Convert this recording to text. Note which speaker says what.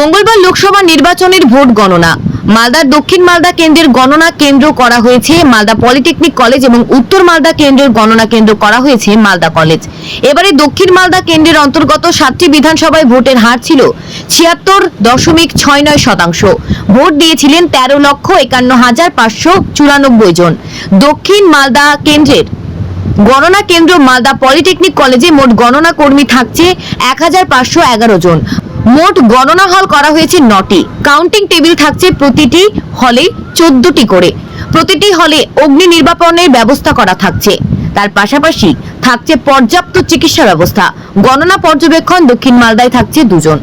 Speaker 1: মঙ্গলবার লোকসভা নির্বাচনের ভোট গণনা। মালদার দক্ষিণ মালদা কেন্দ্রের গণনা কেন্দ্র করা হয়েছে। মালদা পলিটেকনিক কলেজ এবং উত্তর মালদা কেন্দ্রের গণনা কেন্দ্র করা হয়েছে মালদা কলেজ। এবারে দক্ষিণ মালদা কেন্দ্রের অন্তর্গত সাতটি বিধানসভায় ভোটের হার ছিল ছিয়াত্তর দশমিক ছয় নয় শতাংশ। ভোট দিয়েছিলেন তেরো লক্ষ একান্ন হাজার পাঁচশো চুরানব্বই জন। দক্ষিণ মালদা কেন্দ্রের গণনা কেন্দ্র মালদা পলিটেকনিক কলেজে মোট গণনা কর্মী থাকছে এক হাজার পাঁচশো এগারো জন। মোট গণনা হল করা হয়েছে নটি। কাউন্টিং টেবিল থাকছে প্রতিটি হলে চোদ্দটি করে। প্রতিটি হলে অগ্নি নির্বাপনের ব্যবস্থা করা থাকছে। তার পাশাপাশি থাকছে পর্যাপ্ত চিকিৎসা ব্যবস্থা। গণনা পর্যবেক্ষণ দক্ষিণ মালদায় থাকছে দুজন।